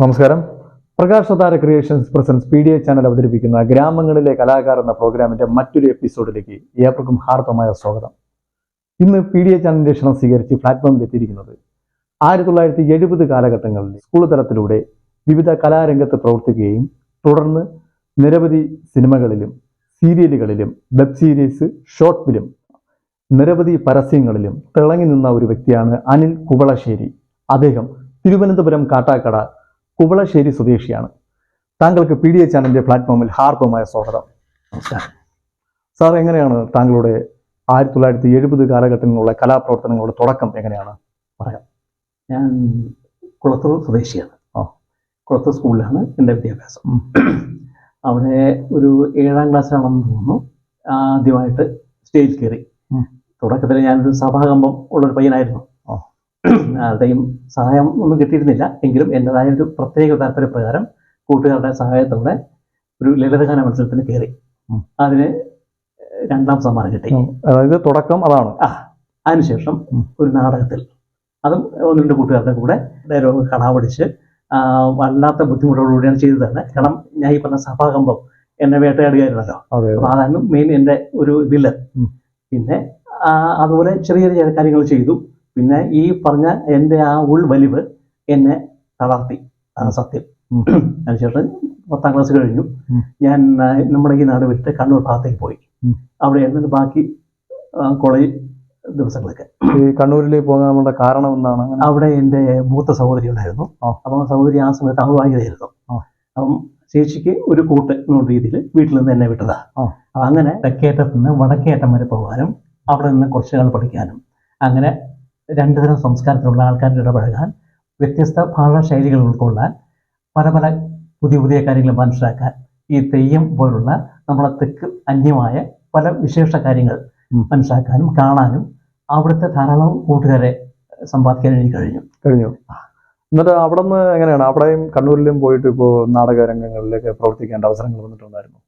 നമസ്കാരം. Prakash Thara creations presents P D A channel അവതരിപ്പിക്കുന്ന ഗ്രാമങ്ങളിലെ കലാകാർ എന്ന പ്രോഗ്രാമിന്റെ മറ്റൊരു എപ്പിസോഡിലേക്ക് ഏവർക്കും ഹാർദമായ സ്വാഗതം. ഇന്ന് പി ഡി എ ചാനലിന്റെ ക്ഷണം സ്വീകരിച്ച് പ്ലാറ്റ്ഫോമിൽ എത്തിയിരിക്കുന്നത് ആയിരത്തി തൊള്ളായിരത്തി എഴുപത് കാലഘട്ടങ്ങളിൽ സ്കൂൾ തലത്തിലൂടെ വിവിധ കലാരംഗത്ത് പ്രവർത്തിക്കുകയും തുടർന്ന് നിരവധി സിനിമകളിലും സീരിയലുകളിലും വെബ് സീരീസ് ഷോർട്ട് ഫിലിം നിരവധി പരസ്യങ്ങളിലും തിളങ്ങി നിന്ന ഒരു വ്യക്തിയാണ് അനിൽ കുവളശ്ശേരി. അദ്ദേഹം തിരുവനന്തപുരം കാട്ടാക്കട കുവളശ്ശേരി സ്വദേശിയാണ്. താങ്കൾക്ക് പി ഡി എ ചാനലിന്റെ പ്ലാറ്റ്ഫോമിൽ ഹാർദമായ സ്വാഗതം. നമസ്കാരം. സാർ എങ്ങനെയാണ് താങ്കളുടെ ആയിരത്തി തൊള്ളായിരത്തി എഴുപത് കാലഘട്ടങ്ങളിലുള്ള കലാപ്രവർത്തനങ്ങളുടെ തുടക്കം എങ്ങനെയാണ്? പറയാം. ഞാൻ കുളത്തൂർ സ്വദേശിയാണ്. ആ. കുളത്തൂർ സ്കൂളിലാണ് എന്റെ വിദ്യാഭ്യാസം. അവിടെ ഒരു ഏഴാം ക്ലാസ്സിലാണെന്ന് തോന്നുന്നു. ആദ്യമായിട്ട് സ്റ്റേജ് കയറി. തുടക്കത്തിൽ ഞാനൊരു സഭാകമ്പം ഉള്ളൊരു പയ്യനായിരുന്നു. ആരുടെയും സഹായം ഒന്നും കിട്ടിയിരുന്നില്ല. എങ്കിലും എന്റെതായ ഒരു പ്രത്യേക താല്പര്യപ്രകാരം കൂട്ടുകാരുടെ സഹായത്തോടെ ഒരു ലളിതഗാന മത്സരത്തിന് കയറി. അതിന് രണ്ടാം സമ്മാനം കിട്ടി. അതായത് തുടക്കം അതാണ്. ആ അതിനുശേഷം. ഒരു നാടകത്തിൽ. അതും ഒന്ന് രണ്ട് കൂട്ടുകാരുടെ കൂടെ ബുദ്ധിമുട്ടുകളിലൂടെയാണ് വല്ലാത്ത ബുദ്ധിമുട്ടോടുകൂടിയാണ് ചെയ്തതാണ് കാരണം ഞാൻ ഈ പറഞ്ഞ സഭാകമ്പം എന്നെ വേട്ടയാടുകയായിരുന്നല്ലോ. അതായിരുന്നു അപ്പൊ മെയിൻ എന്റെ ഒരു വില്ലൻ പിന്നെ അതുപോലെ ചെറിയ ചെറിയ കാര്യങ്ങൾ ചെയ്തു. പിന്നെ ഈ പറഞ്ഞ എന്റെ ആ ഉൾവലിവ് എന്നെ തളർത്തി. സത്യം. അതിനുശേഷം പത്താം ക്ലാസ് കഴിഞ്ഞു. ഞാൻ നമ്മുടെ ഈ നാട് വിട്ട് കണ്ണൂർ ഭാഗത്തേക്ക് പോയി. അവിടെ അവിടെയായിരുന്നു ബാക്കി കോളേജ് ദിവസങ്ങളൊക്കെ. ഈ കണ്ണൂരിലേക്ക് പോകാനുള്ള കാരണം എന്താണ്? അവിടെ എന്റെ മൂത്ത സഹോദരി ഉണ്ടായിരുന്നു. ആ. അപ്പം സഹോദരി ആ സമയത്ത് അവിവാഹിതയായിരുന്നു. അപ്പം ചേച്ചിക്ക് ഒരു കൂട്ട് എന്നുള്ള രീതിയിൽ വീട്ടിൽ നിന്ന് എന്നെ വിട്ടതാ. അപ്പം അങ്ങനെ തെക്കേറ്റത്ത് നിന്ന് വടക്കേറ്റം വരെ പോകാനും അവിടെ നിന്ന് കുറച്ച് നാൾ പഠിക്കാനും അങ്ങനെ രണ്ടു തരം സംസ്കാരത്തിലുള്ള ആൾക്കാരിൽ ഇടപഴകാൻ വ്യത്യസ്ത ഭാഷാ ശൈലികൾ ഉൾക്കൊള്ളാൻ പല പല പുതിയ പുതിയ കാര്യങ്ങൾ മനസ്സിലാക്കാൻ ഈ തെയ്യം പോലുള്ള നമ്മളെ തെക്ക് അന്യമായ പല വിശേഷ കാര്യങ്ങൾ മനസ്സിലാക്കാനും കാണാനും അവിടുത്തെ ധാരാളം കൂട്ടുകാരെ സമ്പാദിക്കാൻ എനിക്ക് കഴിഞ്ഞു. കഴിഞ്ഞു. എന്നിട്ട് അവിടെ നിന്ന് എങ്ങനെയാണ്? അവിടെയും കണ്ണൂരിലും പോയിട്ട് ഇപ്പോൾ നാടകരംഗങ്ങളിലേക്ക് പ്രവർത്തിക്കേണ്ട അവസരങ്ങൾ വന്നിട്ടുണ്ടായിരുന്നു.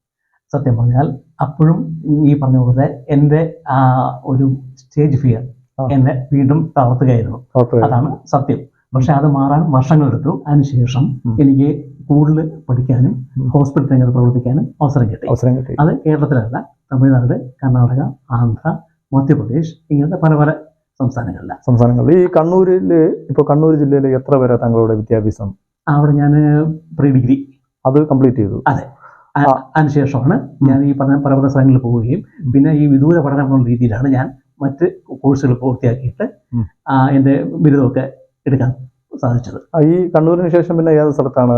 സത്യം പറഞ്ഞാൽ അപ്പോഴും ഈ പറഞ്ഞ പോലെ എന്റെ ആ ഒരു സ്റ്റേജ് ഫിയർ. എന്നെ വീണ്ടും തളർത്തുകയായിരുന്നു. അതാണ് സത്യം. പക്ഷെ അത് മാറാൻ വർഷങ്ങളെടുത്തു. അതിനുശേഷം എനിക്ക് കൂടുതൽ പഠിക്കാനും. ഹോസ്പിറ്റൽ രംഗത്ത് പ്രവർത്തിക്കാനും അവസരം കിട്ടി. അവസരം കിട്ടി. അത് കേരളത്തിലല്ല തമിഴ്നാട് കർണാടക ആന്ധ്ര മധ്യപ്രദേശ് ഇങ്ങനത്തെ പല പല സംസ്ഥാനങ്ങളിലാണ് സംസ്ഥാനങ്ങളിൽ. ഈ കണ്ണൂരിൽ ഇപ്പോൾ കണ്ണൂർ ജില്ലയിൽ എത്ര പേരെ താങ്കളുടെ വിദ്യാഭ്യാസം? അവിടെ ഞാൻ പ്രീ ഡിഗ്രി. അത് കംപ്ലീറ്റ് ചെയ്തു. അതെ. അതിനുശേഷമാണ് ഞാൻ ഈ പറഞ്ഞ പല പല സ്ഥലങ്ങളിൽ പോവുകയും പിന്നെ ഈ വിദൂര പഠനം എന്നുള്ള രീതിയിലാണ് ഞാൻ മറ്റ് കോഴ്സുകൾ പൂർത്തിയാക്കിയിട്ട് എന്റെ ബിരുദമൊക്കെ എടുക്കാൻ സാധിച്ചത്. ഈ കണ്ണൂരിന് ശേഷം പിന്നെ ഏത് സ്ഥലത്താണ്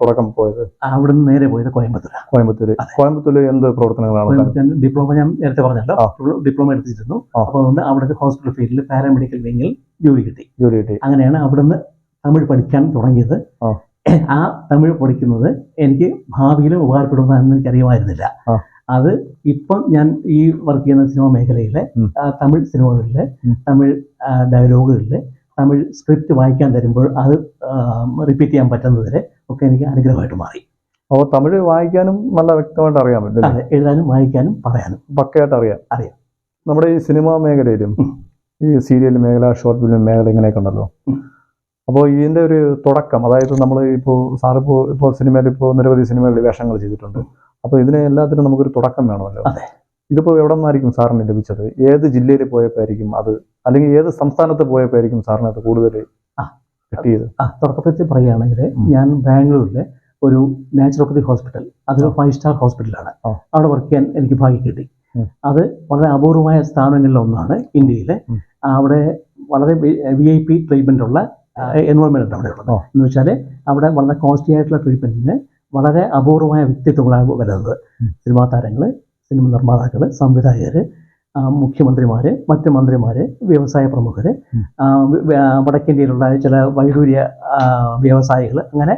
തുടക്കം പോയത്? അവിടെ നിന്ന് നേരെ പോയത് കോയമ്പത്തൂർ കോയമ്പത്തൂർ കോയമ്പത്തൂർ കോയമ്പത്തൂര് എന്ത് പ്രവർത്തനങ്ങളാണ്? ഡിപ്ലോമ ഞാൻ നേരത്തെ പറഞ്ഞല്ലോ. ഡിപ്ലോമ എടുത്തിരുന്നു. അപ്പോൾ അതുകൊണ്ട് അവിടെ ഹോസ്പിറ്റൽ ഫീൽഡിൽ പാരാമെഡിക്കൽ വിങ്ങിൽ ജോലി കിട്ടി. ജോലി കിട്ടി. അങ്ങനെയാണ് അവിടുന്ന് തമിഴ് പഠിക്കാൻ തുടങ്ങിയത്. ആ. തമിഴ് പഠിക്കുന്നത് എനിക്ക് ഭാവിയിലും ഉപകാരപ്പെടുമെന്ന് എനിക്ക് അറിയുമായിരുന്നില്ല ആ. അത് ഇപ്പം ഞാൻ ഈ വർക്ക് ചെയ്യുന്ന സിനിമ മേഖലയിലെ തമിഴ് സിനിമകളിലെ തമിഴ് ഡയലോഗുകളിലെ തമിഴ് സ്ക്രിപ്റ്റ് വായിക്കാൻ തരുമ്പോൾ അത് റിപ്പീറ്റ് ചെയ്യാൻ പറ്റുന്നതിന് ഒക്കെ എനിക്ക് അനുഗ്രഹമായിട്ട് മാറി. അപ്പോൾ തമിഴ് വായിക്കാനും നല്ല വ്യക്തമായിട്ട് അറിയാൻ പറ്റും അതെ എഴുതാനും വായിക്കാനും പറയാനും. പക്കയായിട്ട് അറിയാം. അറിയാം. നമ്മുടെ ഈ സിനിമാ മേഖലയിലും ഈ സീരിയൽ മേഖല ഷോർട്ട് ഫിലിം മേഖല ഇങ്ങനെയൊക്കെ ഉണ്ടല്ലോ. അപ്പോൾ ഇതിന്റെ ഒരു തുടക്കം അതായത് നമ്മൾ ഇപ്പോൾ സാറിപ്പോൾ ഇപ്പോൾ സിനിമയിൽ ഇപ്പോൾ നിരവധി സിനിമകളിൽ വേഷങ്ങൾ ചെയ്തിട്ടുണ്ട്. അപ്പോൾ ഇതിന് എല്ലാത്തിനും നമുക്കൊരു തുടക്കം വേണമല്ലോ. അതെ. ഇതിപ്പോൾ എവിടെ നിന്നായിരിക്കും സാറിന് ലഭിച്ചത്? ഏത് ജില്ലയിൽ പോയപ്പോഴായിരിക്കും അത്? അല്ലെങ്കിൽ ഏത് സംസ്ഥാനത്ത് പോയപ്പോഴായിരിക്കും സാറിന് അത് കൂടുതൽ ആ. കിട്ടിയത്? ആ തുടക്കത്തിൽ പറയുകയാണെങ്കിൽ ഞാൻ ബാംഗ്ലൂരിലെ ഒരു നാച്ചുറോപ്പതി ഹോസ്പിറ്റൽ അതൊരു ഫൈവ് സ്റ്റാർ ഹോസ്പിറ്റലാണ്. അവിടെ വർക്ക് ചെയ്യാൻ എനിക്ക് ഭാഗ്യം കിട്ടി. അത് വളരെ അപൂർവമായ സ്ഥാപനങ്ങളിൽ ഒന്നാണ് ഇന്ത്യയിലെ. അവിടെ വളരെ വി ഐ പി ട്രീറ്റ്മെന്റ് ഉള്ള എൻവയോൺമെന്റ് അവിടെ ഉള്ളത്. എന്ന് വെച്ചാൽ അവിടെ വളരെ കോസ്റ്റ്ലി ആയിട്ടുള്ള ട്രീറ്റ്മെന്റിന് വളരെ അപൂർവമായ വ്യക്തിത്വങ്ങളാണ് വരുന്നത്. സിനിമാ താരങ്ങൾ സിനിമ നിർമ്മാതാക്കൾ സംവിധായകർ മുഖ്യമന്ത്രിമാർ മറ്റ് മന്ത്രിമാർ വ്യവസായ പ്രമുഖർ. വടക്കേന്ത്യയിലുള്ള ചില വൈഡൂര്യ വ്യവസായികൾ അങ്ങനെ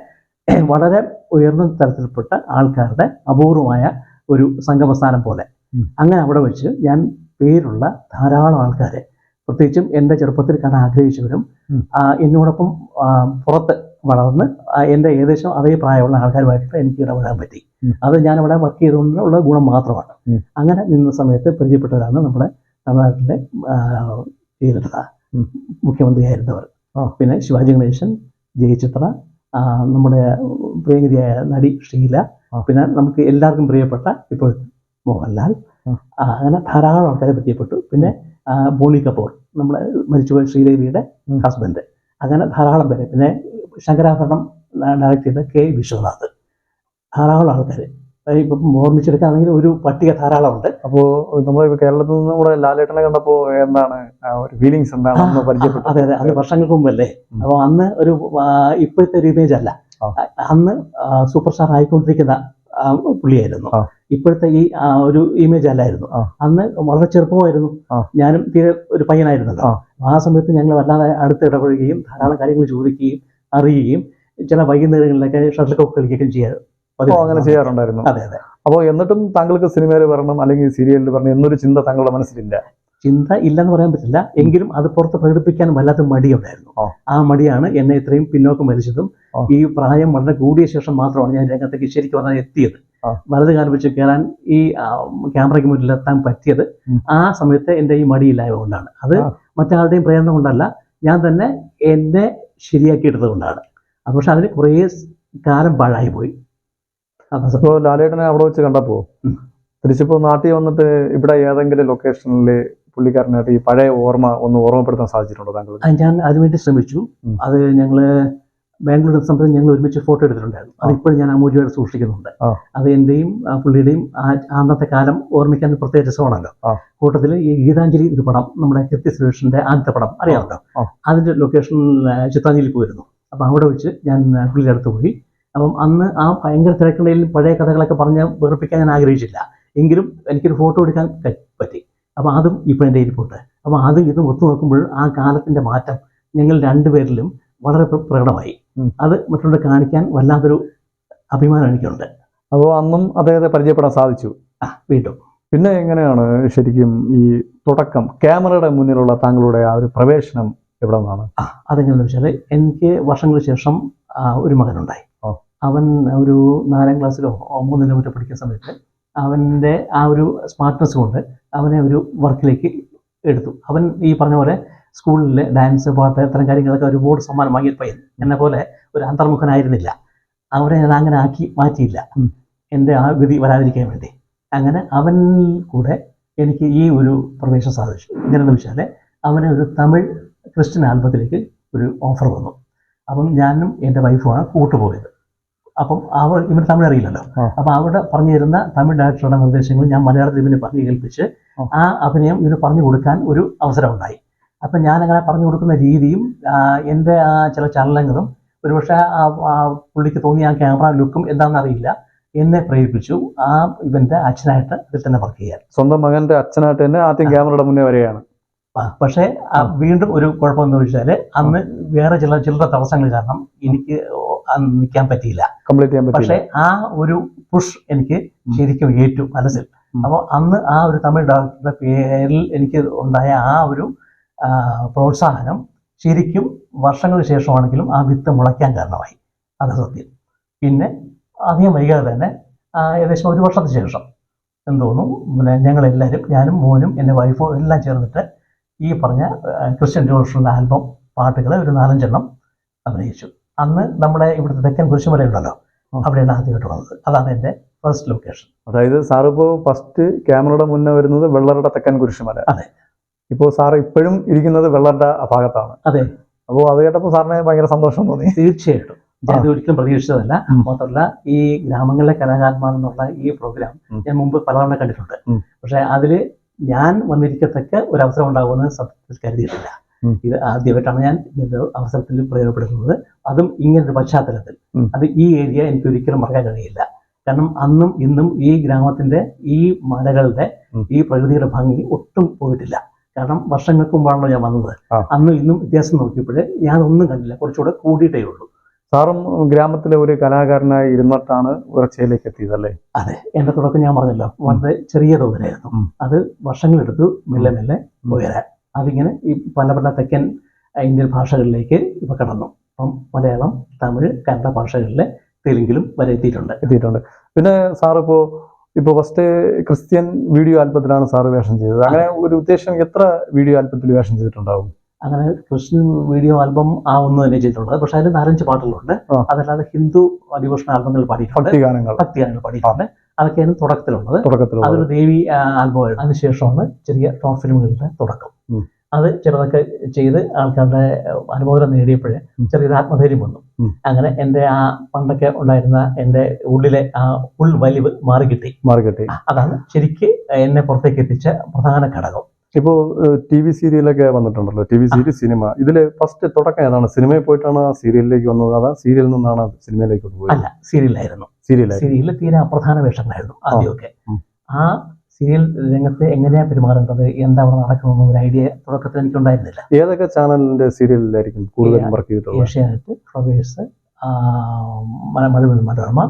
വളരെ ഉയർന്ന തരത്തിൽപ്പെട്ട ആൾക്കാരുടെ അപൂർവമായ ഒരു സംഗമസ്ഥാനം പോലെ അങ്ങനെ അവിടെ വെച്ച് ഞാൻ പേരുള്ള ധാരാളം ആൾക്കാരെ പ്രത്യേകിച്ചും എന്റെ ചെറുപ്പത്തിൽ കാണാൻ ആഗ്രഹിച്ചവരും എന്നോടൊപ്പം പുറത്ത് വളർന്ന് എന്റെ ഏകദേശം അതേ പ്രായമുള്ള ആൾക്കാരുമായിട്ട് എനിക്ക് ഇടപെടാൻ പറ്റി. അത് ഞാൻ ഇവിടെ വർക്ക് ചെയ്തുകൊണ്ടുള്ള ഗുണം മാത്രമാണ്. അങ്ങനെ നിന്ന സമയത്ത് പരിചയപ്പെട്ടവരാണ് നമ്മുടെ തമിഴ്നാട്ടിലെ ജയലളിത. മുഖ്യമന്ത്രിയായിരുന്നവർ. പിന്നെ ശിവാജി ഗണേശൻ ജയചിത്ര നമ്മുടെ പ്രിയങ്കരിയായ നടി ഷീല പിന്നെ നമുക്ക് എല്ലാവർക്കും പ്രിയപ്പെട്ട ഇപ്പോൾ മോഹൻലാൽ. അങ്ങനെ ധാരാളം ആൾക്കാരെ പരിചയപ്പെട്ടു. പിന്നെ ബോണി കപൂർ നമ്മുടെ മരിച്ചുപോയ ശ്രീദേവിയുടെ ഹസ്ബൻഡ് അങ്ങനെ ധാരാളം പേര്. പിന്നെ ശങ്കരാഭരണം ഡയറക്റ്റ് ചെയ്ത കെ വിശ്വനാഥ്. ധാരാളം ആൾക്കാർ ഇപ്പം ഓർമ്മിച്ചെടുക്കുകയാണെങ്കിൽ ഒരു പട്ടിക ധാരാളമുണ്ട്. അപ്പോൾ നമ്മൾ കേരളത്തിൽ നിന്ന് കൂടെ ലാലേട്ടനെ കണ്ടപ്പോൾ എന്താണ് ഒരു ഫീലിങ്സ് എന്താണ് പരിചയപ്പെട്ടു. അതെ അതെ. അത് വർഷങ്ങൾക്ക് മുമ്പല്ലേ. അപ്പോൾ അന്ന് ഒരു ഇപ്പോഴത്തെ ഒരു ഇമേജ് അല്ല. അന്ന് സൂപ്പർ സ്റ്റാർ ആയിക്കൊണ്ടിരിക്കുന്ന പുള്ളിയായിരുന്നു. ഇപ്പോഴത്തെ ഈ ഒരു ഇമേജ് അല്ലായിരുന്നു. അന്ന് വളരെ ചെറുപ്പമായിരുന്നു. ഞാനും തീരെ ഒരു പയ്യനായിരുന്നല്ലോ. ആ. സമയത്ത് ഞങ്ങൾ വല്ലാതെ അടുത്ത് ഇടപഴകുകയും ധാരാളം കാര്യങ്ങൾ ചോദിക്കുകയും അറിയുകയും ചില വൈകുന്നേരങ്ങളിലൊക്കെ ഷട്ടിൽ കോക്ക് കളിക്കുകയും ചെയ്യാറ് അങ്ങനെ ചെയ്യാറുണ്ടായിരുന്നു. അതെ അതെ. അപ്പോൾ എന്നിട്ടും താങ്കൾക്ക് സിനിമയിൽ വരണം അല്ലെങ്കിൽ സീരിയലിൽ വരണം എന്നൊരു ചിന്ത താങ്കളുടെ മനസ്സിലില്ല? ചിന്ത ഇല്ലെന്ന് പറയാൻ പറ്റില്ല. എങ്കിലും അത് പുറത്ത് പ്രകടിപ്പിക്കാൻ വല്ലാത്ത മടിയുണ്ടായിരുന്നു. ആ. മടിയാണ് എന്നെ ഇത്രയും പിന്നോക്കം വലിച്ചതും ഈ പ്രായം വളരെ കൂടിയ ശേഷം മാത്രമാണ് ഞാൻ രംഗത്തേക്ക് ശരിക്കും പറഞ്ഞാൽ എത്തിയത്. വലത് കാലം വെച്ച് കയറാൻ ഈ ക്യാമറയ്ക്ക് മുന്നിൽ എത്താൻ പറ്റിയത് ആ സമയത്ത് എന്റെ ഈ മടിയില്ലായ്മ കൊണ്ടാണ്. അത് മറ്റാരുടെയും പ്രേരണ കൊണ്ടല്ല. ഞാൻ തന്നെ എന്നെ ശരിയാക്കിയെടുത്തത് കൊണ്ടാണ് അപ്പോൾ പക്ഷെ അതിന് കുറേ കാലം പാഴായി പോയി അപ്പോൾ ലാലേട്ടനെ അവിടെ വെച്ച് കണ്ടപ്പോ തിരിച്ചിപ്പോൾ തിരിച്ചിപ്പോ നാട്ടിൽ വന്നിട്ട് ഇവിടെ ഏതെങ്കിലും ലൊക്കേഷനിൽ പുള്ളിക്കാരനായിട്ട് ഈ പഴയ ഓർമ്മ ഒന്ന് ഓർമ്മപ്പെടുത്താൻ സാധിച്ചിട്ടുണ്ടോ താങ്കൾ ഞാൻ അതിനുവേണ്ടി ശ്രമിച്ചു. അത് ഞങ്ങൾ ബാംഗ്ലൂർ സംബന്ധിച്ച് ഞങ്ങൾ ഒരുമിച്ച് ഫോട്ടോ എടുത്തിട്ടുണ്ടായിരുന്നു. അതിപ്പോഴും ഞാൻ അമൂല്യമായിട്ട് സൂക്ഷിക്കുന്നുണ്ട്. അത് എന്റെയും ആ, പുള്ളിയുടെയും അന്നത്തെ കാലം ഓർമ്മിക്കാൻ പ്രത്യേക രസമാണല്ലോ. കൂട്ടത്തിൽ ഈ ഗീതാഞ്ജലി ഒരു പടം നമ്മുടെ കീർത്തി സുരേഷിന്റെ ആദ്യത്തെ പടം അറിയാമല്ലോ? അതിന്റെ ലൊക്കേഷൻ ചിത്താഞ്ജലി പോയിരുന്നു. അപ്പം അവിടെ വെച്ച് ഞാൻ പുള്ളിയുടെ അടുത്ത് പോയി. അപ്പം അന്ന് ആ ഭയങ്കര തിരക്കിടയിൽ പഴയ കഥകളൊക്കെ പറഞ്ഞ് വേർപ്പിക്കാൻ ഞാൻ ആഗ്രഹിച്ചില്ല. എങ്കിലും എനിക്കൊരു ഫോട്ടോ എടുക്കാൻ പറ്റി. അപ്പോൾ അതും ഇപ്പോൾ എന്റെ ഇരിപ്പുണ്ട് അപ്പൊ അതും ഇതും ഒത്തു നോക്കുമ്പോൾ ആ കാലത്തിന്റെ മാറ്റം ഞങ്ങൾ രണ്ടുപേരിലും വളരെ പ്ര- പ്രകടമായി. അത് മറ്റുള്ളവരെ കാണിക്കാൻ വല്ലാത്തൊരു അഭിമാനം എനിക്കുണ്ട്. അപ്പോൾ അന്നും അദ്ദേഹത്തെ പരിചയപ്പെടാൻ സാധിച്ചു. ആ വീണ്ടും. പിന്നെ എങ്ങനെയാണ് ശരിക്കും ഈ തുടക്കം ക്യാമറയുടെ മുന്നിലുള്ള താങ്കളുടെ ആ ഒരു പ്രവേശനം എവിടെ നിന്നാണ്? ആ അതെങ്ങനെയാണെന്ന് വെച്ചാൽ എനിക്ക് വർഷങ്ങൾക്ക് ശേഷം ഒരു മകനുണ്ടായി. അവൻ ഒരു നാലാം ക്ലാസ്സിലോ മൂന്നിലോ മറ്റോ പഠിക്കുന്ന സമയത്ത് അവന്റെ ആ ഒരു സ്മാർട്ട്നെസ് കൊണ്ട് അവനെ ഒരു വർക്കിലേക്ക് എടുത്തു. അവൻ ഈ പറഞ്ഞ പോലെ സ്കൂളിൽ ഡാൻസ് പാട്ട് ഇത്തരം കാര്യങ്ങളൊക്കെ ഒരുപാട് സമ്മാനം വാങ്ങിയ പയ്യൻ എന്നെ പോലെ ഒരു അന്തർമുഖനായിരുന്നില്ല. അവരെ ഞാൻ അങ്ങനെ ആക്കി മാറ്റിയില്ല. എന്റെ ആ ഗതി വരാതിരിക്കാൻ വേണ്ടി. അങ്ങനെ അവൻ കൂടെ എനിക്ക് ഈ ഒരു പ്രവേശനം സാധിച്ചു. എങ്ങനെയെന്ന് വെച്ചാൽ അവനെ ഒരു തമിഴ് ക്രിസ്ത്യൻ ആൽബത്തിലേക്ക് ഒരു ഓഫർ വന്നു. അപ്പം ഞാനും എന്റെ വൈഫുമാണ് കൂട്ടുപോയത്. അപ്പം അവൾ ഇവർ തമിഴ് അറിയില്ലല്ലോ. അപ്പൊ അവിടെ പറഞ്ഞു തരുന്ന തമിഴ് ഡയറക്ടറുടെ നിർദ്ദേശങ്ങൾ ഞാൻ മലയാളത്തിൽ ഇവന് പറഞ്ഞു കേൾപ്പിച്ച് ആ. ആ അഭിനയം ഇവന് പറഞ്ഞു കൊടുക്കാൻ ഒരു അവസരം ഉണ്ടായി. അപ്പം ഞാൻ അങ്ങനെ പറഞ്ഞു കൊടുക്കുന്ന രീതിയും എന്റെ ആ ചില ചലനങ്ങളും ഒരുപക്ഷെ പുള്ളിക്ക് തോന്നിയ ആ ക്യാമറ ലുക്കും എന്താണെന്ന് അറിയില്ല. എന്നെ പ്രേരിപ്പിച്ചു. ആ ഇവന്റെ അച്ഛനായിട്ട് അതിൽ തന്നെ വർക്ക് ചെയ്യാൻ. സ്വന്തം മകന്റെ അച്ഛനായിട്ട് തന്നെ ആദ്യം ക്യാമറയുടെ മുന്നേ വരികയാണ്. പക്ഷേ വീണ്ടും ഒരു കുഴപ്പമെന്ന് വെച്ചാൽ അന്ന് വേറെ ചില ചില തടസ്സങ്ങൾ കാരണം എനിക്ക് നിൽക്കാൻ പറ്റിയില്ല. കംപ്ലീറ്റ് ചെയ്യാൻ പക്ഷേ ആ ഒരു പുഷ് എനിക്ക്. ശരിക്കും ഏറ്റു മനസ്സിൽ. അപ്പോൾ അന്ന് ആ ഒരു തമിഴ് ഡയറക്ടറുടെ പേരിൽ എനിക്ക് ഉണ്ടായ ആ ഒരു പ്രോത്സാഹനം ശരിക്കും വർഷങ്ങൾക്ക് ശേഷമാണെങ്കിലും ആ വിത്ത് മുളയ്ക്കാൻ കാരണമായി. അത് സത്യം. പിന്നെ അധികം വൈകാതെ തന്നെ ഏകദേശം ഒരു വർഷത്തിന് ശേഷം എന്ന് തോന്നുന്നു പിന്നെ ഞങ്ങളെല്ലാവരും ഞാനും മോനും എന്റെ വൈഫും എല്ലാം ചേർന്നിട്ട് ഈ പറഞ്ഞ ക്രിസ്ത്യൻ ഡിവോഷണൽ ആൽബം പാട്ടുകൾ ഒരു നാലഞ്ചെണ്ണം അഭിനയിച്ചു. അന്ന് നമ്മുടെ ഇവിടുത്തെ തെക്കൻ കുരിശുമല ഉണ്ടല്ലോ. അവിടെയാണ് ആദ്യമായിട്ട് വന്നത്. അതാണ് എന്റെ ഫസ്റ്റ് ലൊക്കേഷൻ. അതായത് സാറിപ്പോൾ ഫസ്റ്റ് ക്യാമറയുടെ മുന്നേ വരുന്നത് വെള്ളറുടെ തെക്കൻ കുരിശുമല. അതെ. ഇപ്പോൾ സാർ ഇപ്പോഴും ഇരിക്കുന്നത് വെള്ളന്റെ ഭാഗത്താണ്. അതെ. അപ്പോൾ അത് കേട്ടപ്പോൾ സാറിന് ഭയങ്കര സന്തോഷം തോന്നി. തീർച്ചയായിട്ടും. ഞാൻ ഇത് ഒരിക്കലും പ്രതീക്ഷിച്ചതല്ല. മാത്രമല്ല ഈ ഗ്രാമങ്ങളിലെ കലാകാരന്മാർ എന്നുള്ള ഈ പ്രോഗ്രാം ഞാൻ മുമ്പ് പലതവണ കണ്ടിട്ടുണ്ട്. പക്ഷെ അതിൽ ഞാൻ വന്നിരിക്കത്തക്ക ഒരു അവസരം ഉണ്ടാകുമെന്ന് സത്യത്തിൽ കരുതിയിട്ടില്ല. ഇത് ആദ്യമായിട്ടാണ് ഞാൻ ഇതിന്റെ അവസരത്തിൽ പ്രയോജനപ്പെടുത്തുന്നത്. അതും ഇങ്ങനൊരു പശ്ചാത്തലത്തിൽ. അത് ഈ ഏരിയ എനിക്ക് ഒരിക്കലും മറക്കാൻ കഴിയില്ല. കാരണം അന്നും ഇന്നും ഈ ഗ്രാമത്തിന്റെ ഈ മലകളുടെ ഈ പ്രകൃതിയുടെ ഭംഗി ഒട്ടും പോയിട്ടില്ല. കാരണം വർഷങ്ങൾക്ക് മുമ്പാണല്ലോ ഞാൻ വന്നത്. അന്ന് ഇന്നും വ്യത്യാസം നോക്കിയപ്പോഴേ ഞാൻ ഒന്നും കണ്ടില്ല. കുറച്ചുകൂടെ കൂടിയിട്ടേ ഉള്ളൂ. സാറും ഗ്രാമത്തിലെ ഒരു കലാകാരനായി ഇരുന്നിട്ടാണ് ഉയർച്ചയിലേക്ക് എത്തിയതല്ലേ അതെ. എന്റെ തുടക്കം ഞാൻ പറഞ്ഞല്ലോ. വളരെ ചെറിയ തോതിലായിരുന്നു. അത് വർഷങ്ങളെടുത്തു മെല്ലെ മെല്ലെ. ഉയരാൻ അതിങ്ങനെ ഈ പല പല തെക്കൻ ഇന്ത്യൻ ഭാഷകളിലേക്ക് ഇപ്പൊ കടന്നു. അപ്പം മലയാളം തമിഴ് കന്നഡ ഭാഷകളിലെ തെലുങ്കിലും വരെ എത്തിയിട്ടുണ്ട്. എത്തിയിട്ടുണ്ട്. പിന്നെ സാർ ഇപ്പോൾ ഫസ്റ്റ് ക്രിസ്ത്യൻ വീഡിയോ ആൽബത്തിലാണ് സാറ് വേഷം ചെയ്തത്. അങ്ങനെ ഒരു ഉദ്ദേശം എത്ര വീഡിയോ ആൽബത്തിൽ വേഷം ചെയ്തിട്ടുണ്ടാവും? അങ്ങനെ ക്രിസ്ത്യൻ വീഡിയോ ആൽബം ആ ഒന്ന് തന്നെ ചെയ്തിട്ടുണ്ട്. പക്ഷെ അതിൽ നാലഞ്ച് പാട്ടുകളുണ്ട്. അതല്ലാതെ ഹിന്ദു ഡിവോഷൻ ആൽബങ്ങൾ പാടിയിട്ടുണ്ട്. ഭക്തിഗാനങ്ങൾ ഭക്തിഗാനങ്ങൾ പാടിയിട്ടുണ്ട്. അതൊക്കെയാണ് തുടക്കത്തിലുള്ളത്. തുടക്കത്തിലുള്ള അതൊരു ദേവി ആൽബമായിരുന്നു. അതിനുശേഷമാണ് ചെറിയ ഷോർട്ട് ഫിലിമുകളുടെ തുടക്കം. അത് ചിലതൊക്കെ ചെയ്ത് ആൾക്കാരുടെ അനുമോദനം നേടിയപ്പോഴേ ചെറിയൊരു ആത്മധൈര്യം വന്നു. അങ്ങനെ എന്റെ ആ പണ്ടൊക്കെ ഉണ്ടായിരുന്ന എന്റെ ഉള്ളിലെ ആ ഉൾ വലിവ് മാറിക്കിട്ടി. കിട്ടി അതാണ് ശരിക്ക് എന്നെ പുറത്തേക്ക് എത്തിച്ച പ്രധാന ഘടകം. ഇപ്പോ ടി വി സീരിയലൊക്കെ വന്നിട്ടുണ്ടല്ലോ. T V series cinema. ഇതിൽ ഫസ്റ്റ് തുടക്കം ഏതാണ്? സിനിമയിൽ പോയിട്ടാണ് സീരിയലിലേക്ക് വന്നത് അതാ സീരിയലിൽ നിന്നാണ് സിനിമയിലേക്ക് പോയത് അല്ല സീരിയലായിരുന്നു. സീരിയൽ സീരിയലിൽ തീരെ അപ്രധാന വേഷങ്ങളായിരുന്നു ആദ്യമൊക്കെ. ആ സീരിയൽ രംഗത്ത് എങ്ങനെയാ പെരുമാറേണ്ടത്? എന്താ അവിടെ നടക്കുന്ന ഒരു ഐഡിയ തുടക്കത്തിൽ എനിക്ക് ഉണ്ടായിരുന്നില്ല ഏതൊക്കെ ചാനലിന്റെ സീരിയലിലായിരിക്കും കൂടുതലും വർക്ക് ചെയ്തിട്ടുള്ളത്? ഏഷ്യാനെറ്റ് ഫ്ലവേഴ്സ് മഴവിൽ മനോരമ.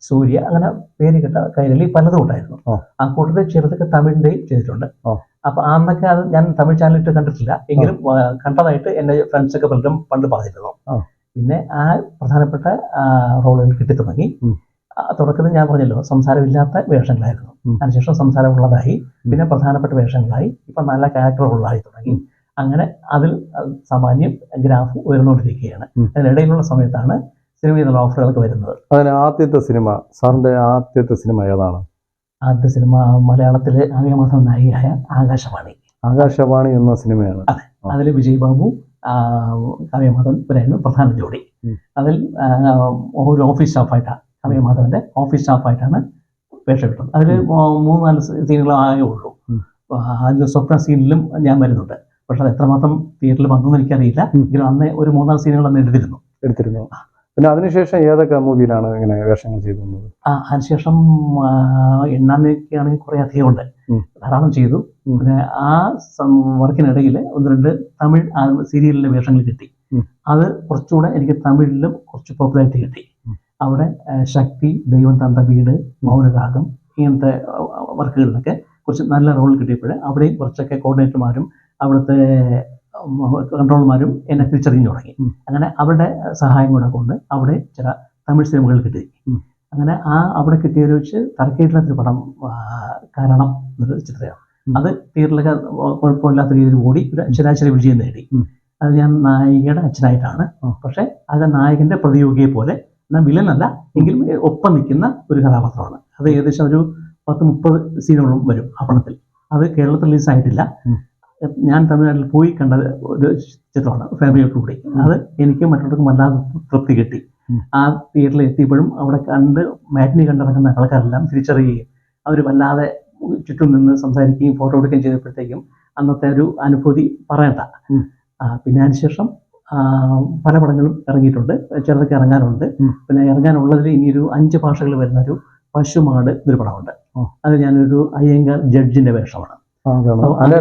സൂര്യ അങ്ങനെ പേര് കേട്ട കൈരളി പലതും ഉണ്ടായിരുന്നു. ആ. കൂട്ടത്തിൽ ചെറുതൊക്കെ തമിഴിന്റെയും ചെയ്തിട്ടുണ്ട്. അപ്പൊ അന്നൊക്കെ അത് ഞാൻ തമിഴ് ചാനലിട്ട് കണ്ടിട്ടില്ല. എങ്കിലും കണ്ടതായിട്ട് എന്റെ ഫ്രണ്ട്സ് ഒക്കെ പലരും പണ്ട് പറഞ്ഞിരുന്നു. പിന്നെ ആ പ്രധാനപ്പെട്ട റോളുകൾ കിട്ടി തുടങ്ങി. തുടക്കത്തിൽ ഞാൻ പറഞ്ഞല്ലോ സംസാരമില്ലാത്ത വേഷങ്ങളായിരുന്നു. അതിനുശേഷം സംസാരമുള്ളതായി പിന്നെ പ്രധാനപ്പെട്ട വേഷങ്ങളായി ഇപ്പൊ നല്ല ക്യാരക്ടറുള്ളതായി തുടങ്ങി. അങ്ങനെ അതിൽ സാമാന്യം ഗ്രാഫ് ഉയർന്നുകൊണ്ടിരിക്കുകയാണ്. അതിനിടയിലുള്ള സമയത്താണ് സിനിമയിൽ നിന്നുള്ള ഓഫറുകളൊക്കെ വരുന്നത്. അതിന് ആദ്യത്തെ സിനിമ സാറിന്റെ ആദ്യത്തെ സിനിമ ഏതാണ്? ആദ്യ സിനിമ മലയാളത്തിലെ ആകമാസം നായികയായ ആകാശവാണി. ആകാശവാണി എന്ന സിനിമയാണ്. അതിൽ വിജയ് ബാബു കാവ്യമാധവൻ ഇവരായിരുന്നു പ്രധാന ജോഡി. അതിൽ ഒരു ഓഫീസ് സ്റ്റാഫായിട്ടാണ് കാവ്യമാധവന്റെ ഓഫീസ് സ്റ്റാഫായിട്ടാണ് വേഷമിട്ടത് അതിൽ മൂന്ന് നാല് സീനുകളായേ ഉള്ളൂ. അതിൽ സ്വപ്ന സീനിലും ഞാൻ വരുന്നുണ്ട്. പക്ഷെ അത് എത്രമാത്രം തിയേറ്ററിൽ വന്നു എനിക്കറിയില്ല. എങ്കിലും അന്ന് ഒരു മൂന്നാൽ സീനുകൾ അന്ന് എടുത്തിരുന്നു. എടുത്തിരുന്നു. പിന്നെ അതിനുശേഷം ഏതൊക്കെ മൂവിയിലാണ് ഇങ്ങനെ വേഷങ്ങൾ ചെയ്തു ആ അതിനുശേഷം എണ്ണാൻ എണ്ണാനൊക്കെയാണെങ്കിൽ കുറേ അധികം ഉണ്ട്. ധാരാളം ചെയ്തു. പിന്നെ ആ വർക്കിനിടയിൽ ഒന്ന് രണ്ട് തമിഴ് സീരിയലിലെ വേഷങ്ങൾ കിട്ടി. അത് കുറച്ചുകൂടെ എനിക്ക് തമിഴിലും കുറച്ച് പോപ്പുലാരിറ്റി കിട്ടി. അവിടെ ശക്തി ദൈവം തന്ത വീട് മൗനരാഗം ഇങ്ങനത്തെ വർക്കുകളിലൊക്കെ കുറച്ച് നല്ല റോൾ കിട്ടിയപ്പോൾ അവിടെയും കുറച്ചൊക്കെ കോർഡിനേറ്റർമാരും അവിടുത്തെ കൺട്രോളർമാരും എന്നെ തിരിച്ചറിഞ്ഞു തുടങ്ങി. അങ്ങനെ അവരുടെ സഹായം കൂടെ കൊണ്ട് അവിടെ ചില തമിഴ് സിനിമകൾ കിട്ടി. അങ്ങനെ ആ അവിടെ കിട്ടിയൊരു വെച്ച് തറക്കേട്ടിലൊരു പടം കാരണം എന്നൊരു ചിത്രമാണ് അത് തിയേറ്ററിലൊക്കെ കുഴപ്പമില്ലാത്ത രീതിയിൽ കൂടി ഒരു ശരാശരി വിജയം നേടി. അത് ഞാൻ നായികയുടെ അച്ഛനായിട്ടാണ്. പക്ഷെ അത് നായകന്റെ പ്രതിയോഗിയെ പോലെ എന്നാൽ വില്ലനല്ല എങ്കിലും ഒപ്പം നിൽക്കുന്ന ഒരു കഥാപാത്രമാണ്. അത് ഏകദേശം ഒരു പത്ത് മുപ്പത് സീനുകളും വരും ആ പണത്തിൽ അത് കേരളത്തിൽ റിലീസ് ആയിട്ടില്ല ഞാൻ തമിഴ്നാട്ടിൽ പോയി കണ്ട ഒരു ചിത്രമാണ് ഫാമിലിയോട് കൂടി അത് എനിക്ക് മറ്റുള്ളവർക്കും വല്ലാതെ തൃപ്തി കിട്ടി. ആ തിയേറ്ററിൽ എത്തിയപ്പോഴും അവിടെ കണ്ട് മാറ്റിനി കണ്ടിറങ്ങുന്ന ആൾക്കാരെല്ലാം തിരിച്ചറിയുകയും അവർ വല്ലാതെ ചുറ്റും നിന്ന് സംസാരിക്കുകയും ഫോട്ടോ എടുക്കുകയും ചെയ്തപ്പോഴത്തേക്കും അന്നത്തെ ഒരു അനുഭൂതി പറയണ്ട. പിന്നെ അതിനുശേഷം പല പടങ്ങളും ഇറങ്ങിയിട്ടുണ്ട്. ചിലതൊക്കെ ഇറങ്ങാനുണ്ട്. പിന്നെ ഇറങ്ങാനുള്ളതിൽ ഇനിയൊരു അഞ്ച് ഭാഷകൾ വരുന്ന ഒരു പശുമാട് എന്നൊരു പടമുണ്ട്. അത് ഞാനൊരു അയ്യങ്കാർ ജഡ്ജിന്റെ വേഷമാണ്.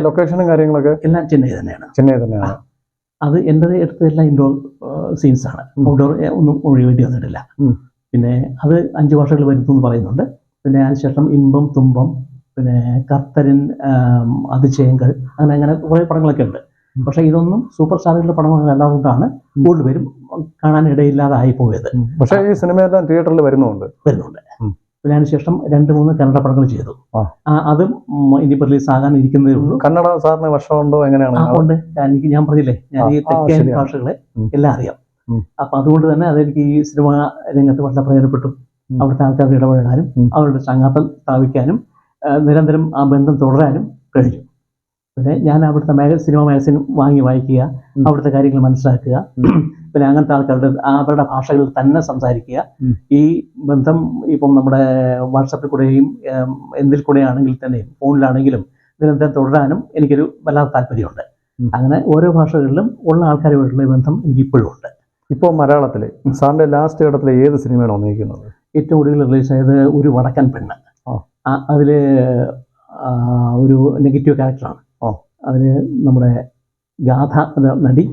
ലൊക്കേഷനും കാര്യങ്ങളൊക്കെ? എല്ലാം ചെന്നൈ തന്നെയാണ്. ചെന്നൈ തന്നെയാണ്. അത് എന്റെ എടുത്തതെല്ലാം ഇൻഡോർ സീൻസ് ആണ്. ഔട്ട്ഡോർ ഒന്നും ഒഴിവേണ്ടി വന്നിട്ടില്ല. പിന്നെ അത് അഞ്ച് ഭാഷകൾ വരുത്തും എന്ന് പറയുന്നുണ്ട്. പിന്നെ അതിനുശേഷം ഇമ്പം തുമ്പം പിന്നെ കർത്തരൻ അതിശയങ്ങൾ അങ്ങനെ അങ്ങനെ കുറേ പടങ്ങളൊക്കെ ഉണ്ട്. പക്ഷേ ഇതൊന്നും സൂപ്പർ സ്റ്റാറുകളുടെ പടമല്ലാതുകൊണ്ടാണ്. കൂടുതൽ പേരും കാണാൻ ഇടയില്ലാതായി പോയത് പക്ഷേ ഈ സിനിമയെല്ലാം തിയേറ്ററിൽ വരുന്നുണ്ട്. വരുന്നുണ്ട്. പിന്നെ അതിനുശേഷം രണ്ട് മൂന്ന് കന്നഡ പടങ്ങൾ ചെയ്തു. അതും ഇനി ഇനിയിപ്പോൾ റിലീസ് ആകാൻ ഇരിക്കുന്നതേ ഉള്ളൂ. കന്നഡ സാറിന് വർഷമുണ്ടോ എങ്ങനെയാണ്? എനിക്ക് ഞാൻ പറഞ്ഞില്ലേ? ഞാൻ ഈ തെക്കേ ഭാഷകളെ എല്ലാം അറിയാം. അപ്പൊ അതുകൊണ്ട് തന്നെ അതെനിക്ക് ഈ സിനിമ രംഗത്ത് വളരെ പ്രയോജനപ്പെട്ടു. അവിടുത്തെ ആൾക്കാരുടെ ഇടപഴകാനും അവരുടെ ചങ്ങാത്തം സ്ഥാപിക്കാനും നിരന്തരം ആ ബന്ധം തുടരാനും കഴിഞ്ഞു. പിന്നെ ഞാൻ അവിടുത്തെ മാഗ സിനിമ മാഗസിൻ വാങ്ങി വായിക്കുക. അവിടുത്തെ കാര്യങ്ങൾ മനസ്സിലാക്കുക. പിന്നെ അങ്ങനത്തെ ആൾക്കാരുടെ അവരുടെ ഭാഷകളിൽ തന്നെ സംസാരിക്കുക. ഈ ബന്ധം ഇപ്പം നമ്മുടെ വാട്സപ്പിൽ കൂടെയും എന്തിൽ കൂടെ ആണെങ്കിൽ തന്നെയും ഫോണിലാണെങ്കിലും നിരന്തരം തുടരാനും എനിക്കൊരു വല്ലാത്ത താല്പര്യമുണ്ട്. അങ്ങനെ ഓരോ ഭാഷകളിലും ഉള്ള ആൾക്കാരുമായിട്ടുള്ള ബന്ധം എനിക്ക് ഇപ്പോഴും ഉണ്ട് ഇപ്പോൾ മലയാളത്തിൽ സാറിന്റെ ലാസ്റ്റ് ഘട്ടത്തിൽ ഏത് സിനിമയാണ് വന്നിരിക്കുന്നത് ഏറ്റവും കൂടുതൽ റിലീസ് ആയത് ഒരു വടക്കൻ പെണ്ണ്. അതിൽ ഒരു നെഗറ്റീവ് ക്യാരക്ടറാണ് ആ. അതിൽ നമ്മുടെ ഗാഥ നടി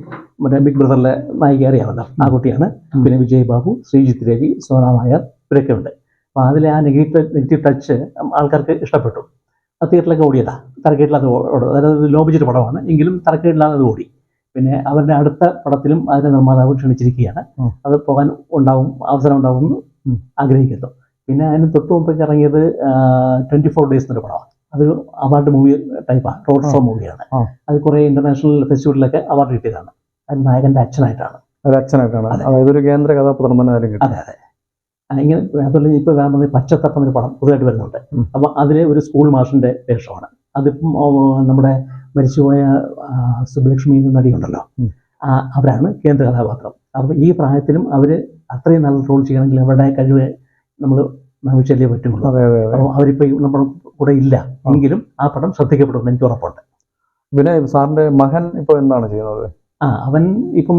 മറ്റേ ബിഗ് ബ്രദറിലെ നായിക അറിയാമല്ലോ. ആ കുട്ടിയാണ്. പിന്നെ വിജയ് ബാബു ശ്രീജിത്ത് രവി സോന നായർ ഇവരൊക്കെ ഉണ്ട്. അപ്പോൾ അതിലെ ആ നെഗറ്റീവ് നെഗറ്റീവ് ടച്ച് ആൾക്കാർക്ക് ഇഷ്ടപ്പെട്ടു. അത് തിയേറ്ററിലൊക്കെ ഓടിയതാ. തറക്കേട്ടില്ലാതെ ഓടും അതായത് ലോ ബജറ്റ് പടമാണ്. എങ്കിലും തറക്കേട്ടില്ലാതെ ഓടി. പിന്നെ അവരുടെ അടുത്ത പടത്തിലും അതിന്റെ നിർമ്മാതാവ് ക്ഷണിച്ചിരിക്കുകയാണ്. അത് പോകാൻ ഉണ്ടാവും അവസരം ഉണ്ടാവും എന്ന് ആഗ്രഹിക്കുന്നു. പിന്നെ അതിന് തൊട്ട് മുമ്പൊക്കെ ഇറങ്ങിയത് ട്വന്റി ഫോർ ഡേയ്സ് എന്നൊരു പടമാണ്. അതൊരു അവാർഡ് മൂവി ടൈപ്പാണ് റോഡ് ഷോ മൂവിയാണ് അത് കുറേ ഇന്റർനാഷണൽ ഫെസ്റ്റിവലിലൊക്കെ അവാർഡ് കിട്ടിയതാണ്. അത് നായകന്റെ അച്ഛനായിട്ടാണ്. ഒരു അച്ഛനായിട്ടാണ്. അതായത് ഒരു കേന്ദ്ര കഥാപാത്രം തന്നെ ആരും അതെ അതെ. ഇങ്ങനെ അതുപോലെ ഇപ്പോൾ പറഞ്ഞ പച്ചത്തപ്പം എന്നൊരു പടം പുതുതായിട്ട് വരുന്നുണ്ട്. അപ്പം അതിലെ ഒരു സ്കൂൾ മാഷിന്റെ വേഷമാണ്. അതിപ്പം നമ്മുടെ മരിച്ചുപോയ സുബലക്ഷ്മി എന്ന നടിയുണ്ടല്ലോ. അവരാണ് കേന്ദ്ര കഥാപാത്രം. അപ്പോൾ ഈ പ്രായത്തിലും അവർ അത്രയും നല്ല റോൾ ചെയ്യണമെങ്കിൽ അവരുടെ കഴിവ് നമ്മൾ നമിച്ചല്ലേ പറ്റുള്ളൂ അപ്പോൾ അവരിപ്പോൾ നമ്മുടെ കൂടെ ഇല്ല എങ്കിലും ആ പടം ശ്രദ്ധിക്കപ്പെടുമെന്ന് എനിക്ക് ഉറപ്പുണ്ട്. പിന്നെ സാറിന്റെ മകൻ ഇപ്പൊ എന്താണ് ചെയ്യുന്നത്? ആ അവൻ ഇപ്പം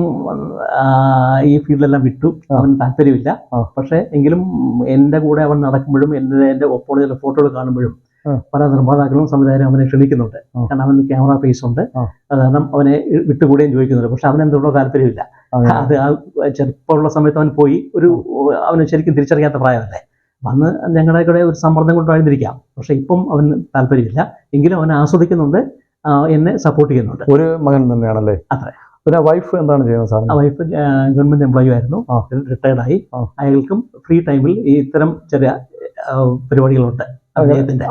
ഈ ഫീൽഡിലെല്ലാം വിട്ടു. അവൻ താല്പര്യമില്ല. പക്ഷെ എങ്കിലും എന്റെ കൂടെ അവൻ നടക്കുമ്പോഴും എന്റെ എന്റെ ഒപ്പം ചില ഫോട്ടോകൾ കാണുമ്പോഴും പല നിർമ്മാതാക്കളും സംവിധായകരും അവനെ ക്ഷണിക്കുന്നുണ്ട്. കാരണം അവന് ക്യാമറ ഫേസ് ഉണ്ട്. കാരണം അവനെ വിട്ടുകൂടെയും ചോദിക്കുന്നുണ്ട്. പക്ഷെ അവൻ എന്തുകൊണ്ടോ താല്പര്യമില്ല. അത് ആ ചെറുപ്പമുള്ള സമയത്ത് അവൻ പോയി ഒരു അവന് ശരിക്കും തിരിച്ചറിയാത്ത പ്രായമല്ലേ? അന്ന് ഞങ്ങളുടെ കൂടെ ഒരു സമ്മർദ്ദം കൊണ്ടായിരുന്നിരിക്കാം പക്ഷെ ഇപ്പം അവന് താല്പര്യമില്ല. എങ്കിലും അവൻ ആസ്വദിക്കുന്നുണ്ട്. എന്നെ സപ്പോർട്ട് ചെയ്യുന്നുണ്ട്. ഒരു മകൻ തന്നെയാണല്ലേ? അതെ. പിന്നെ വൈഫ് എന്താണ് ചെയ്യുന്നത് സാർ വൈഫ് ഗവൺമെന്റ് എംപ്ലോയി ആയിരുന്നു. റിട്ടയർഡ് ആയി. അയാൾക്കും ഫ്രീ ടൈമിൽ ഇത്തരം ചെറിയ പരിപാടികളുണ്ട്. അദ്ദേഹത്തിന്റെ.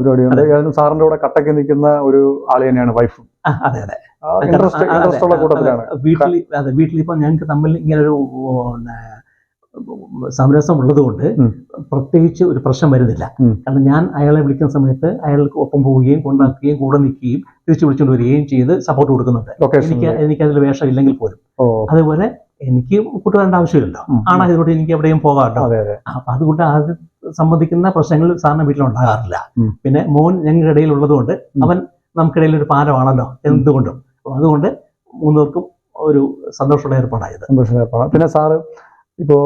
പരിപാടിയുണ്ട്. സാറിന്റെ കൂടെ കട്ടയ്ക്ക് നിൽക്കുന്ന ഒരു ആൾ തന്നെയാണ് വൈഫ് അതെ അതെ. വീട്ടിൽ അതെ വീട്ടിൽ ഇപ്പൊ ഞങ്ങൾക്ക് തമ്മിൽ ഇങ്ങനെ ഒരു പിന്നെ, സമരസം ഉള്ളതുകൊണ്ട് ഉം. പ്രത്യേകിച്ച് ഒരു പ്രശ്നം വരുന്നില്ല. കാരണം ഞാൻ അയാളെ വിളിക്കുന്ന സമയത്ത് അയാൾക്ക് ഒപ്പം പോവുകയും കൊണ്ടാക്കുകയും കൂടെ നിൽക്കുകയും തിരിച്ചു വിളിച്ചുകൊണ്ട് വരികയും ചെയ്ത് സപ്പോർട്ട് കൊടുക്കുന്നുണ്ട്. എനിക്ക് എനിക്ക് അതിൽ വേഷം ഇല്ലെങ്കിൽ പോലും. അതേപോലെ എനിക്ക് കൂട്ടുകാരന്റെ ആവശ്യമില്ലല്ലോ. ആണ് ആണായതുകൊണ്ട് എനിക്ക് എവിടെയും പോകാമല്ലോ. അപ്പൊ അതുകൊണ്ട് അത് സംബന്ധിക്കുന്ന പ്രശ്നങ്ങൾ സാറിന് വീട്ടിലുണ്ടാകാറില്ല. പിന്നെ മോൻ ഞങ്ങളുടെ ഇടയിൽ ഉള്ളതുകൊണ്ട്. അവൻ നമുക്കിടയിൽ ഒരു പാലമാണല്ലോ എന്തുകൊണ്ടും. അതുകൊണ്ട് മൂന്നുപേർക്കും ഒരു സന്തോഷമുള്ള ഏർപ്പാടായത് സന്തോഷമാണ് പിന്നെ സാറ് ഇപ്പോ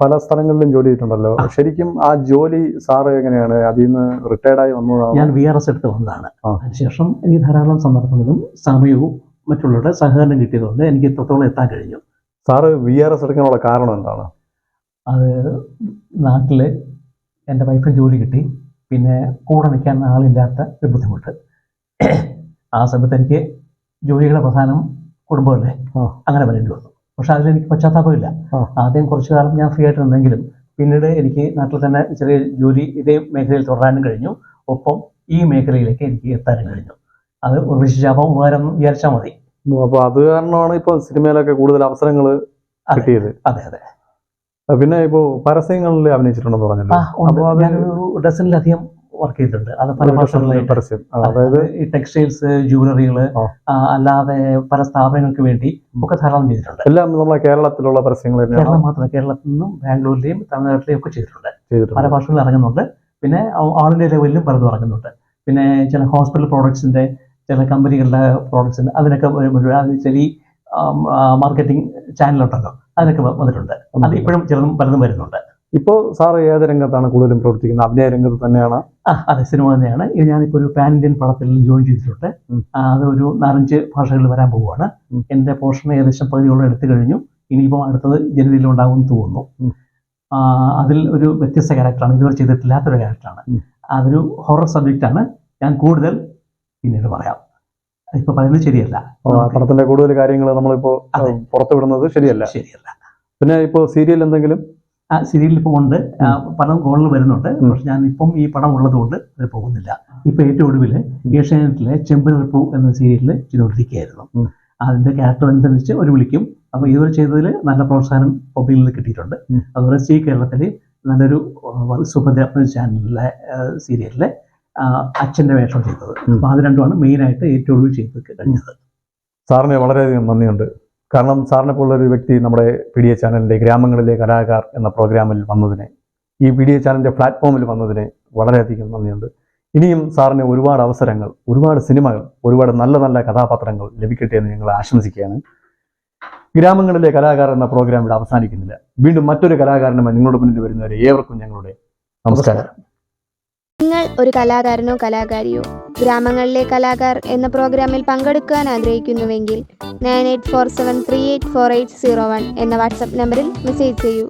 പല സ്ഥലങ്ങളിലും ജോലി ചെയ്തിട്ടുണ്ടല്ലോ. ശരിക്കും ആ ജോലി സാറ് എങ്ങനെയാണ്? അതിൽ നിന്ന് റിട്ടയർഡ് ആയി വന്നതാണ്? ഞാൻ വി ആർ എസ് എടുത്ത് വന്നതാണ്. അതിനുശേഷം എനിക്ക് ധാരാളം സന്ദർഭങ്ങളും സമയവും മറ്റുള്ളവരുടെ സഹകരണം കിട്ടിയതുകൊണ്ട് എനിക്ക് എത്രത്തോളം എത്താൻ കഴിഞ്ഞു. സാറ് വി ആർ എസ് എടുക്കാനുള്ള കാരണം എന്താണ്? അത് നാട്ടിൽ എന്റെ വൈഫ് ജോലി കിട്ടി. പിന്നെ കൂടെ നിൽക്കാൻ ആളില്ലാത്ത ഒരു ബുദ്ധിമുട്ട്. ആ സമയത്ത് എനിക്ക് ജോലികളുടെ പ്രധാനം കുടുംബമല്ലേ? അങ്ങനെ വരേണ്ടി വന്നു. പക്ഷെ അതിലെനിക്ക് പശ്ചാത്താപമില്ല. ആദ്യം കുറച്ചു കാലം ഞാൻ ഫ്രീ ആയിട്ടുണ്ടെങ്കിലും പിന്നീട് എനിക്ക് നാട്ടിൽ തന്നെ ചെറിയ ജോലി ഇതേ മേഖലയിൽ തുടരാനും കഴിഞ്ഞു. ഒപ്പം ഈ മേഖലയിലേക്ക് എനിക്ക് എത്താനും കഴിഞ്ഞു. അത് ഉപേക്ഷിച്ചാൽ ഉപകാരം എന്ന് വിചാരിച്ചാൽ മതി. അപ്പൊ അത് കാരണമാണ് ഇപ്പൊ സിനിമയിലൊക്കെ കൂടുതൽ അവസരങ്ങൾ അതെ. കിട്ടിയത്. അതെ അതെ. പിന്നെ ഇപ്പോ പരസ്യങ്ങളിൽ അഭിനയിച്ചിട്ടുണ്ടെന്ന് പറഞ്ഞു. അപ്പൊ ഡസനിലധികം വർക്ക് ചെയ്തിട്ടുണ്ട്. അത് പല ഭാഷകളിലായിട്ട് അതായത് ഈ ടെക്സ്റ്റൈൽസ് ജുവലറികൾ അല്ലാതെ പല സ്ഥാപനങ്ങൾക്ക് വേണ്ടി ഒക്കെ ധാരാളം ചെയ്തിട്ടുണ്ട്. എല്ലാം നമ്മളെ കേരളത്തിലുള്ള പരസ്യങ്ങൾ കേരളം മാത്രമല്ല കേരളത്തിൽ നിന്നും ബാംഗ്ലൂരിലെയും തമിഴ്നാട്ടിലെയും ഒക്കെ ചെയ്തിട്ടുണ്ട്. പല ഭാഷകളിൽ ഇറങ്ങുന്നുണ്ട്. പിന്നെ ഓൾ ഇന്ത്യ ലെവലിലും പലതും ഇറങ്ങുന്നുണ്ട്. പിന്നെ ചില ഹോസ്പിറ്റൽ പ്രോഡക്ട്സിന്റെ ചില കമ്പനികളുടെ പ്രോഡക്ട്സിന്റെ അതിനൊക്കെ ചെറിയ മാർക്കറ്റിംഗ് ചാനലുണ്ടല്ലോ അതിനൊക്കെ വന്നിട്ടുണ്ട്. അത് ഇപ്പോഴും ചിലതും പലതും വരുന്നുണ്ട്. ഇപ്പോ സാർ ഏത് രംഗത്താണ് കൂടുതലും പ്രവർത്തിക്കുന്നത്? അഭിനയ രംഗത്ത് തന്നെയാണ്. അതെ സിനിമ തന്നെയാണ്. ഇത് ഞാനിപ്പോൾ ഒരു പാൻ ഇന്ത്യൻ പടത്തിൽ ജോയിൻ ചെയ്തിട്ടുണ്ട്. അതൊരു ആ, അത് ഒരു നാലഞ്ച് ഭാഷകളിൽ വരാൻ പോവുകയാണ്. എന്റെ പോർഷൻ ഏകദേശം പകുതിയോളം എടുത്തു കഴിഞ്ഞു. ഇനിയിപ്പോൾ അടുത്തത് ജനുവരിയിൽ ഉണ്ടാകുമെന്ന് തോന്നുന്നു അതിൽ ഒരു വ്യത്യസ്ത ക്യാരക്ടറാണ്. ഇതുവരെ ചെയ്തിട്ടില്ലാത്തൊരു ക്യാരക്ടറാണ്. അതൊരു ഹൊറർ സബ്ജക്റ്റാണ്. ഞാൻ കൂടുതൽ പിന്നീട് പറയാം. ഇപ്പൊ പറയുന്നത് ശരിയല്ല. പടത്തിന്റെ കൂടുതൽ കാര്യങ്ങൾ നമ്മളിപ്പോ. പുറത്തുവിടുന്നത് ശരിയല്ല. ശരിയല്ല. പിന്നെ ഇപ്പോ സീരിയൽ എന്തെങ്കിലും ആ സീരിയലിൽ ഇപ്പോൾ ഉണ്ട്. പടം കോളിൽ വരുന്നുണ്ട്. പക്ഷെ ഞാൻ ഇപ്പം ഈ പടം ഉള്ളതുകൊണ്ട് അത് പോകുന്നില്ല. ഇപ്പൊ ഏറ്റവും ഒടുവിൽ ഏഷ്യാനെറ്റിലെ ചെമ്പനീർപ്പൂ എന്ന സീരിയലിൽ ചെയ്തുകൊണ്ടിരിക്കുകയായിരുന്നു. അതിന്റെ ക്യാരക്ടർ അനുസരിച്ച് ഒരു വിളിക്കും. അപ്പൊ ഇതുവരെ ചെയ്തതിൽ നല്ല പ്രോത്സാഹനം പബ്ലിക്കിൽ നിന്ന് കിട്ടിയിട്ടുണ്ട്. അതുപോലെ സി കേരളത്തിലെ നല്ലൊരു സുഭദ്ര ചാനലിലെ സീരിയലിലെ അച്ഛന്റെ വേഷം ചെയ്തത്. അപ്പോൾ അപ്പൊ അത് രണ്ടുമാണ് മെയിനായിട്ട് ഏറ്റവും ഒടുവിൽ ചെയ്ത് കഴിഞ്ഞത്. സാറിന് വളരെയധികം നന്ദിയുണ്ട്. കാരണം സാറിനെ പോലുള്ളൊരു വ്യക്തി നമ്മുടെ പി ഡി എ ചാനലിന്റെ ഗ്രാമങ്ങളിലെ കലാകാർ എന്ന പ്രോഗ്രാമിൽ വന്നതിന് ഈ പി ഡി എ ചാനലിന്റെ പ്ലാറ്റ്ഫോമിൽ വന്നതിന് വളരെയധികം നന്ദിയുണ്ട്. ഇനിയും സാറിന് ഒരുപാട് അവസരങ്ങൾ ഒരുപാട് സിനിമകൾ ഒരുപാട് നല്ല നല്ല കഥാപാത്രങ്ങൾ ലഭിക്കട്ടെ എന്ന് ഞങ്ങൾ ആശംസിക്കുകയാണ്. ഗ്രാമങ്ങളിലെ കലാകാർ എന്ന പ്രോഗ്രാം ഇവിടെ അവസാനിക്കുന്നില്ല. വീണ്ടും മറ്റൊരു കലാകാരനുമായി നിങ്ങളുടെ മുന്നിൽ വരുന്നവരെ ഏവർക്കും ഞങ്ങളുടെ നമസ്കാരം. നിങ്ങൾ ഒരു കലാകാരനോ കലാകാരിയോ ഗ്രാമങ്ങളിലെ കലാകാർ എന്ന പ്രോഗ്രാമിൽ പങ്കെടുക്കാൻ ആഗ്രഹിക്കുന്നുവെങ്കിൽ nine eight four seven three eight four eight zero one എന്ന വാട്സപ്പ് നമ്പറിൽ മെസ്സേജ് ചെയ്യൂ.